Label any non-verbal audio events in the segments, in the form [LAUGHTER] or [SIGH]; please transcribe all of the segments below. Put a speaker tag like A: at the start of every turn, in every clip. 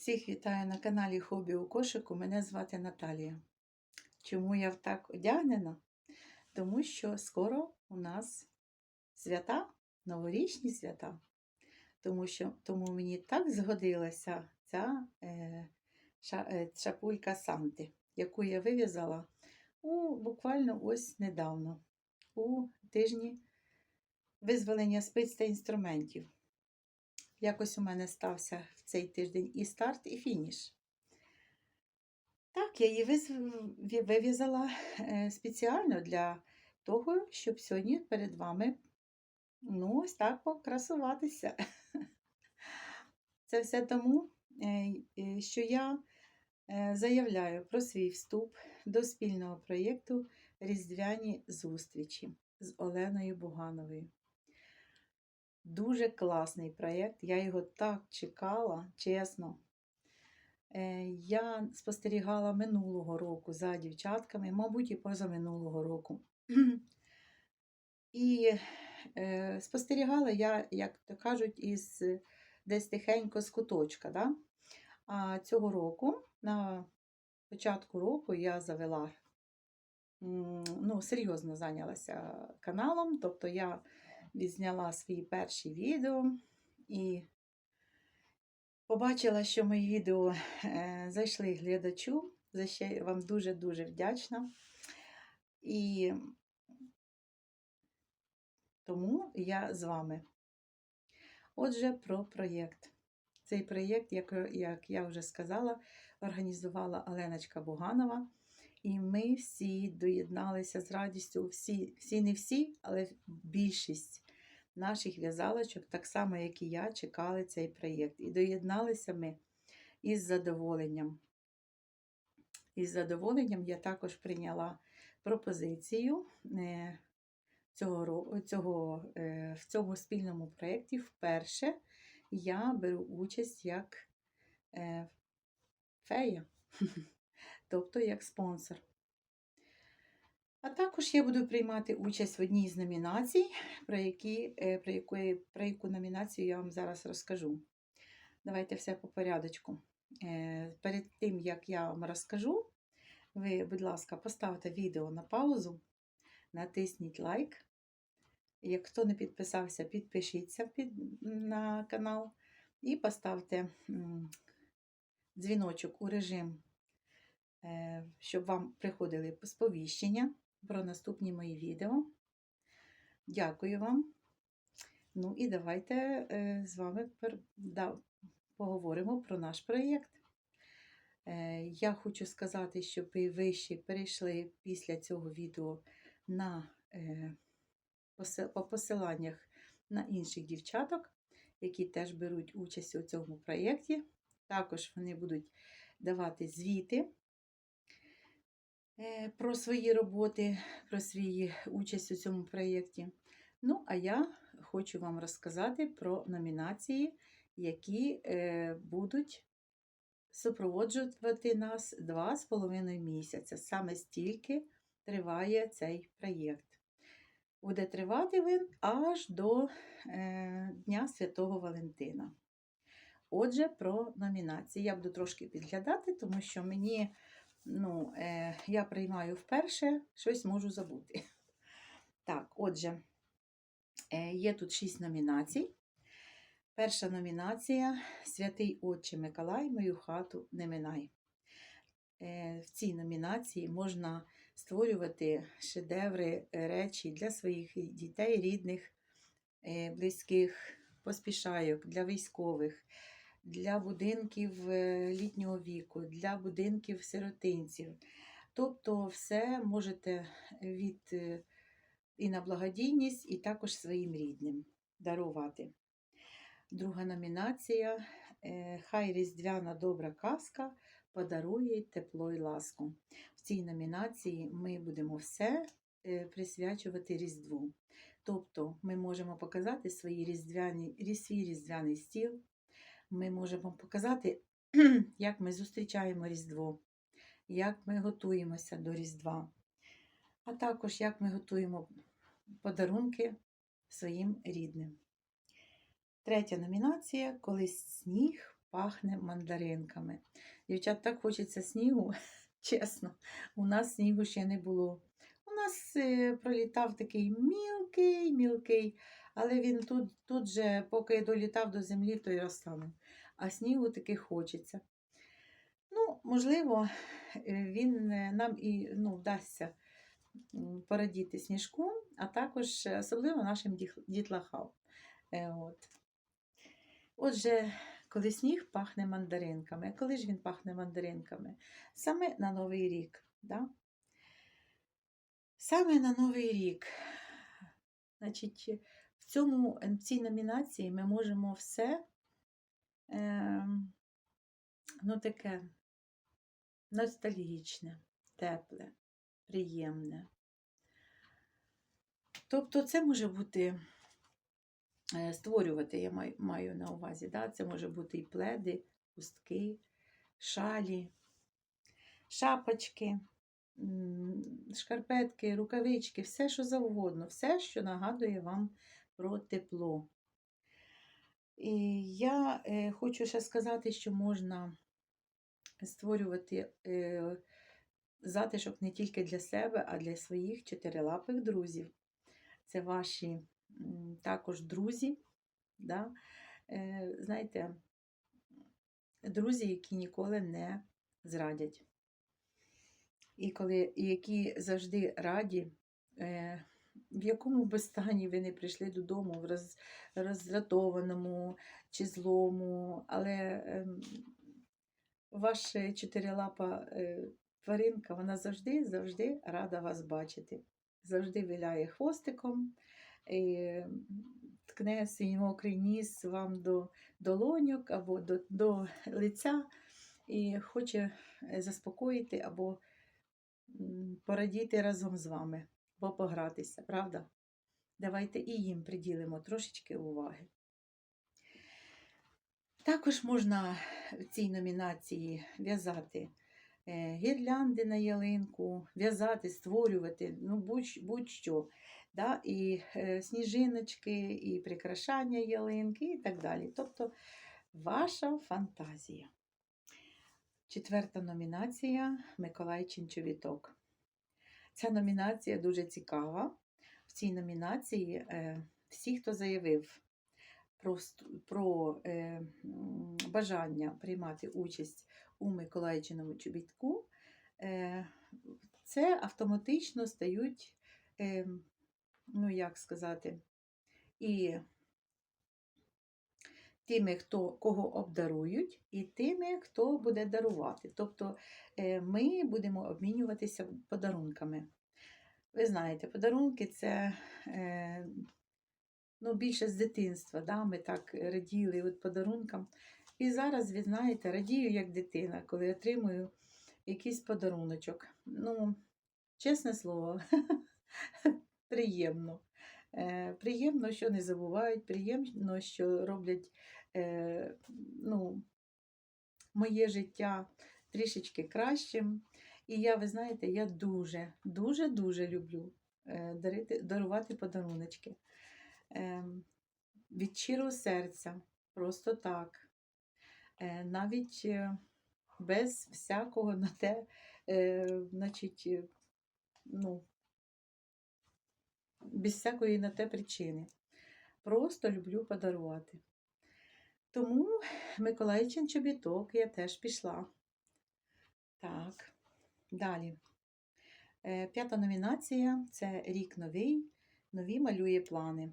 A: Всіх вітаю на каналі Хобі у кошику. Мене звати Наталія. Чому я так одягнена? Тому що скоро у нас свята, новорічні свята. Тому що тому мені так згодилася ця е, ша, е, шапулька Санти, яку я вив'язала у буквально ось недавно, у тижні визволення спиць та інструментів. Якось у мене стався цей тиждень і старт, і фініш. Так, я її вив'язала е, спеціально для того, щоб сьогодні перед вами ну, ось так покрасуватися. Це все тому, е, е, що я заявляю про свій вступ до спільного проєкту Різдвяні зустрічі з Оленою Бугановою. Дуже класний проєкт. Я його так чекала, чесно. Е, Я спостерігала минулого року за дівчатками, мабуть, і позаминулого року. [CLEARS THROAT] І е, спостерігала я, як то кажуть, із десь тихенько з куточка. Да? А цього року, на початку року, я завела, ну, серйозно зайнялася каналом, тобто я відзняла свої перші відео і побачила, що мої відео е, зайшли глядачу. За що я вам дуже-дуже вдячна. І тому я з вами. Отже, про проєкт. Цей проєкт, як, як я вже сказала, організувала Оленочка Буганова. І ми всі доєдналися з радістю, всі, всі не всі, але більшість наших в'язалочок, так само, як і я, чекали цей проєкт. І доєдналися ми із задоволенням. Із задоволенням я також прийняла пропозицію е, цього, цього, е, в цьому спільному проєкті. Вперше я беру участь як е, фея, [LAUGHS] тобто як спонсор. А також я буду приймати участь в одній з номінацій, про, які, е, про, яку, про яку номінацію я вам зараз розкажу. Давайте все по порядочку. Е, Перед тим, як я вам розкажу, ви, будь ласка, поставте відео на паузу, натисніть лайк. Як хто не підписався, підпишіться під, на канал і поставте дзвіночок у режим, щоб вам приходили сповіщення про наступні мої відео. Дякую вам. Ну і давайте е, з вами поговоримо про наш проєкт. Е, Я хочу сказати, щоб ви ще перейшли після цього відео на, е, по посиланнях на інших дівчаток, які теж беруть участь у цьому проєкті. Також вони будуть давати звіти е, про свої роботи, про свою участь у цьому проєкті. Ну, а я хочу вам розказати про номінації, які е, будуть супроводжувати нас два з половиною місяця. Саме стільки триває цей проєкт. Буде тривати він аж до е, Дня Святого Валентина. Отже, про номінації. Я буду трошки підглядати, тому що мені, ну, е, я приймаю вперше, щось можу забути. [LAUGHS] Так, отже, е, є тут шість номінацій. Перша номінація Святий Отче Миколай, мою хату не минай. Е, В цій номінації можна створювати шедеври, речі для своїх дітей, рідних, е, близьких, поспішайок, для військових, для будинків е, літнього віку, для будинків сиротинців. Тобто все можете від е, і на благодійність, і також своїм рідним дарувати. Друга номінація е, Хай Різдвяна добра казка подарує тепло і ласку. В цій номінації ми будемо все присвячувати Різдву. Тобто ми можемо показати свої різдвяні, рі- свій різдвяний стіл, ми можемо показати, як ми зустрічаємо Різдво, як ми готуємося до Різдва, а також як ми готуємо подарунки своїм рідним. Третя номінація Коли сніг пахне мандаринками. Дівчат, так хочеться снігу, [LAUGHS] чесно, у нас снігу ще не було. У нас е, пролітав такий мілкий, мілкий, але він тут, тут же, поки долітав до землі, то й розтанув. А снігу таки хочеться. Ну, можливо, е, він е, нам і ну, вдасться порадіти сніжком, а також особливо нашим дітлахам. Е, От. Отже, коли сніг пахне мандаринками, коли ж він пахне мандаринками? Саме на Новий рік. Да? Саме на Новий рік. Значить, цьому, в цій номінації ми можемо все е, ну, таке ностальгічне, тепле, приємне. Тобто це може бути е, створювати, я маю, на увазі. Да? Це може бути і пледи, хустки, шалі, шапочки, шкарпетки, рукавички, все, що завгодно, все, що нагадує вам про тепло. І я е, хочу ще сказати, що можна створювати е, затишок не тільки для себе, а для своїх чотирилапих друзів. Це ваші також друзі. Да? Е, знаєте, друзі, які ніколи не зрадять. І коли, які завжди раді, в якому би стані ви не прийшли додому, в роз, роздратованому чи злому, але ем, ваша чотирилапа е, тваринка, вона завжди, завжди рада вас бачити. Завжди виляє хвостиком, і ткне свій мокрий ніс вам до долоньок або до, до лиця і хоче е, заспокоїти або порадіти разом з вами, або погратися, правда? Давайте і їм приділимо трошечки уваги. Також можна в цій номінації в'язати е, гірлянди на ялинку, в'язати, створювати, ну, будь- будь-що. Да? І е, сніжиночки, і прикрашання ялинки, і так далі. Тобто ваша фантазія. Четверта номінація Миколай Чінчовіток. Ця номінація дуже цікава. В цій номінації е, всі, хто заявив про, про е, бажання приймати участь у Миколайчиному чобітку, е, це автоматично стають, е, ну як сказати, і тими, хто, кого обдарують, і тими, хто буде дарувати. Тобто е, ми будемо обмінюватися подарунками. Ви знаєте, подарунки це е, ну, більше з дитинства. Да? Ми так раділи от подарункам. І зараз, ви знаєте, радію як дитина, коли отримую якийсь подаруночок. Ну, чесне слово, [LAUGHS] приємно. Е, приємно, що не забувають, приємно, що роблять е, ну, моє життя трішечки кращим. І я, ви знаєте, я дуже, дуже, дуже люблю е, дарити, дарувати подаруночки. Від щирого серця, просто так. Навіть без всякого на те, значить, ну, без всякої на те причини. Просто люблю подарувати. Тому Миколайчин чобіток я теж пішла. Так, далі. Е, П'ята номінація це рік новий. Нові малює плани.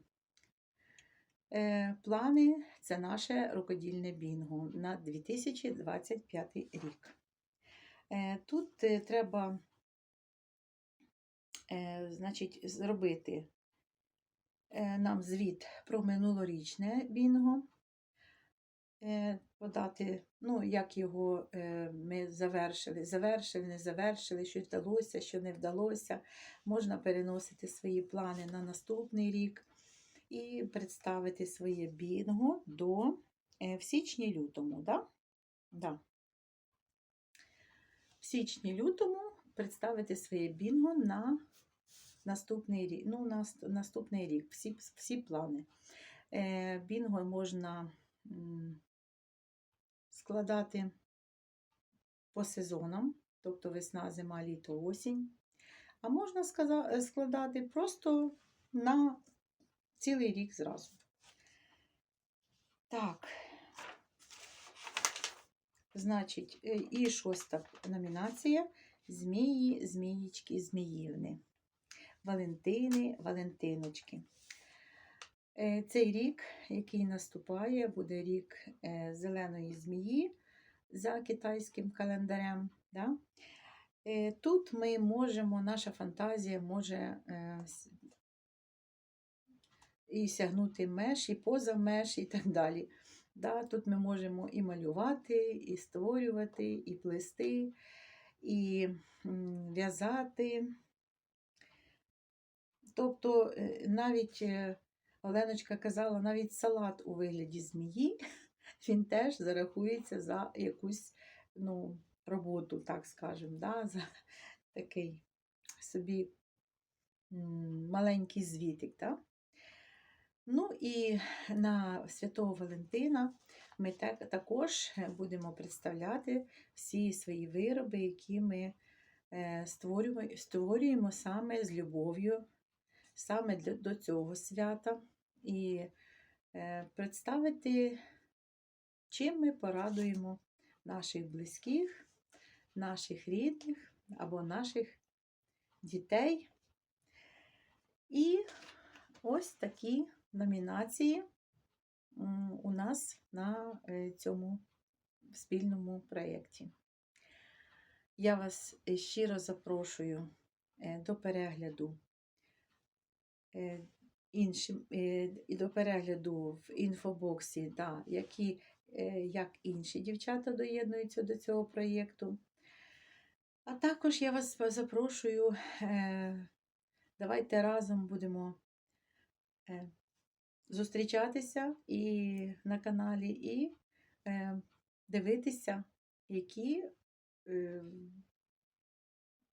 A: Е, Плани це наше рукодільне бінго на 2025 рік. Е, Тут треба значить, зробити е, нам звіт про минулорічне бінго, е, подати, ну, як його е, ми завершили, завершили, не завершили, що вдалося, що не вдалося. Можна переносити свої плани на наступний рік і представити своє бінго до е, в січні-лютому. Да? Да. В січні-лютому представити своє бінго на наступний рік. Ну, на наступний рік, всі, всі плани. Е, бінго можна складати по сезонам, тобто весна, зима, літо, осінь. А можна складати просто на цілий рік зразу. Так. Значить, е, і шоста номінація Змії, зміїчки, зміївни. Валентини, Валентиночки. Е, Цей рік, який наступає, буде рік е, зеленої змії за китайським календарем. Да? Е, Тут ми можемо, наша фантазія може і сягнути меж, і поза меж, і так далі. Да? Тут ми можемо і малювати, і створювати, і плести, і в'язати. Тобто е, навіть е, Оленочка казала, навіть салат у вигляді змії, [LAUGHS] він теж зарахується за якусь ну, роботу, так скажемо, да? за [LAUGHS] такий собі маленький звітик. Да? Ну і на Святого Валентина ми так, також будемо представляти всі свої вироби, які ми е, створюємо, створюємо саме з любов'ю, саме до цього свята. І е, представити, чим ми порадуємо наших близьких, наших рідних або наших дітей. І ось такі номінації у нас на е, цьому спільному проєкті. Я вас щиро запрошую е, до перегляду е, іншим, е, і до перегляду в інфобоксі, да, які, як інші дівчата доєднуються до цього проєкту. А також я вас запрошую, давайте разом будемо зустрічатися і на каналі, і е, дивитися, які е,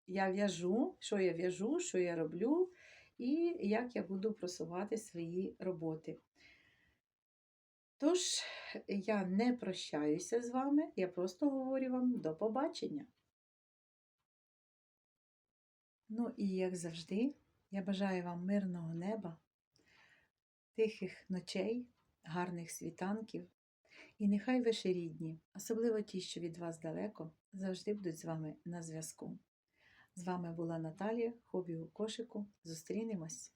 A: я в'яжу, що я в'яжу, що я роблю, і як я буду просувати свої роботи. Тож, я не прощаюся з вами, я просто говорю вам до побачення. Ну і як завжди, я бажаю вам мирного неба, тихих ночей, гарних світанків. І нехай ваші рідні, особливо ті, що від вас далеко, завжди будуть з вами на зв'язку. З вами була Наталія, хобі у кошику. Зустрінемось!